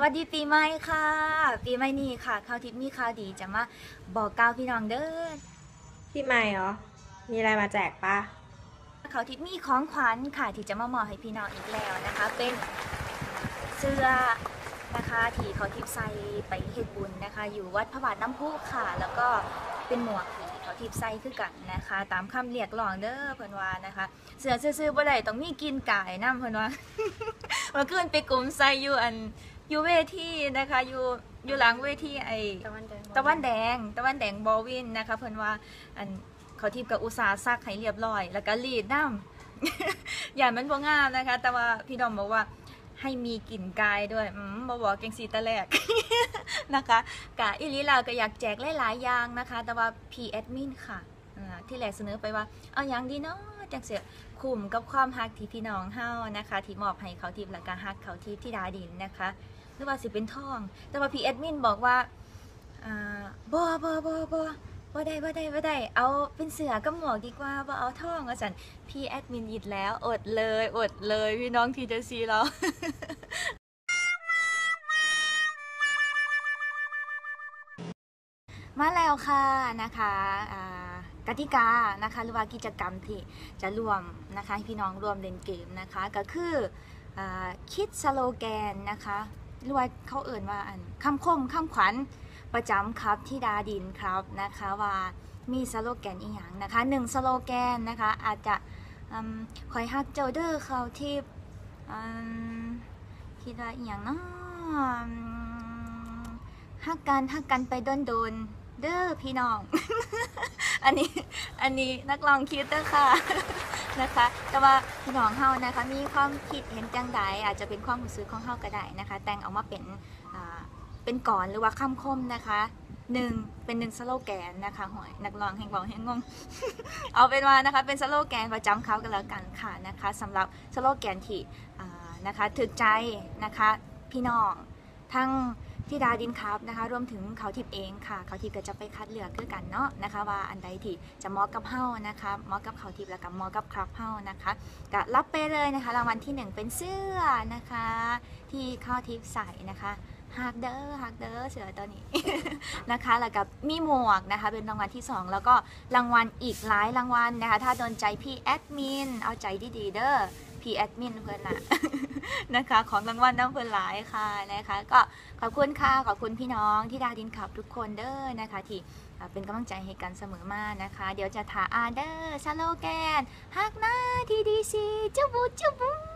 วัสดีปีใหม่ค่ะ ปีใหม่นี้ค่ะข่าวทิพย์มีข่าวดีจะมาบอกกล่าวพี่น้องเด้อพี่ใหม่เหรอ มีอะไรมาแจกปะข่าวทิพย์มีของขวัญค่ะที่จะมามอบให้พี่น้องอีกแล้วนะคะ เป็นเสื้อนะคะที่เขาทิพย์ใส่ไปเฮ็ดบุญนะคะ อยู่วัดพระบาทน้ำพุค่ะ แล้วก็เป็นหมวกที่เขาทิพย์ใส่คือกันนะคะ ตามคำเรียกร้องเด้อเพิ่นว่านะคะ เสื้อซื่อๆบ่ได้ต้องมีกินกายนำเพิ่นว่า เมื่อคืนไปกลุ่มใส่อยู่อัน อยู่เวทีนะคะอยู่อยู่หลังเวทีไอตะวันแดงตะวันแดงตะวันแดงบอวินนะคะเพิ่นว่าอันเขาทิพย์กับอุตสาห์ซักให้เรียบร้อย แล้วก็รีดน้ำอย่างมันบ่งามนะคะ แต่ว่าพี่ดอมบอกว่าให้มีกลิ่นกายด้วยอืมบ่บอกเก่งสีตะแรกนะคะกะอีหลีลาก็อยากแจกหลายๆอย่างนะคะ แต่ว่าพีแอดมินค่ะอ่าที่แรกเสนอไปว่าเอาอย่างดีเนาะ จังเสียคุ้มกับความฮักที่พี่น้องเฮานะคะ ที่มอบให้เขาทิพย์และก็ฮักเขาทิพย์ที่ดาดินนะคะ หรือว่าสิเป็นทอง แต่ว่าพี่แอดมินบอกว่าอ่าบ่บ่บ่บ่บ่ได้บ่ได้บ่ได้ เอาเป็นเสือกับหมวกดีกว่าบ่เอาท่องว่าสันพี่แอดมินยิดแล้ว อดเลยอดเลยพี่น้องทีเจซีเรามาแล้วค่ะนะคะ กติกานะคะหรือว่ากิจกรรมที่จะรวมนะคะพี่น้องรวมเล่นเกมนะคะ ก็คืออคิดสโลแกนนะคะหรือว่าเขาเอ่นว่าอันคำคมคำขวัญประจำครับที่ดาดินครับนะคะว่ามีสโลแกนอีหยังนะคะหนึ่งสโลแกนนะคะอาจจะอคอยฮักเจ้าเด้อเขาที่คิดว่าอีหยังเนาะฮักกันฮักกันไปโดนโดนๆเด้อพี่น้อง อันนี้อันนี้นักลองคิดเด้อค่ะนะคะ แต่ว่าพี่น้องเฮานะคะ มีความคิดเห็นจังใดอาจจะเป็นความรู้สึกของเฮาก็ได้นะคะ แต่งออกมาเป็นเป็นก่อนหรือว่าคำคมนะคะหนึ่งเป็นหนึ่งสโลแกนนะคะหอยนักร้องแห่งบอกแห่งงงเอาเป็นว่านะคะเป็นสโลแกนประจำเขากันแล้วกันค่ะนะคะสำหรับสโลแกนที่นะคะถึกใจนะคะพี่น้องทั้ง ที่ดาดินครับนะคะรวมถึงเขาทิพย์เองค่ะ เขาทิพย์ก็จะไปคัดเลือกคือกันเนาะนะคะ ว่าอันใดที่จะเหมาะกับเฮานะคะเหมาะกับเขาทิพย์และกับเหมาะกับครับเฮานะคะก็รับไปเลยนะคะ รางวัลที่หนึ่งเป็นเสื้อนะคะ ที่เข้าทิพย์ใส่นะคะฮักเดอร์ฮักเดอร์เสือตัวนี้นะคะ แล้วกับมีหมวกนะคะ เป็นรางวัลที่ 2 แล้วก็รางวัลอีกหลายรางวัลนะคะ ถ้าโดนใจพี่แอดมินเอาใจดีๆเด้อพี่แอดมินเพื่อนน่ะ นะคะ ของรางวัลน้ำเพื่อนหลายค่ะนะคะ ก็ขอบคุณค่ะขอบคุณพี่น้องที่ดาดินขับทุกคนเด้อนะคะ ที่เป็นกำลังใจให้กันเสมอมานะคะ เดี๋ยวจะถาอาเดอร์สโลแกนฮักหน้าทีดีซีจุบุจุบุ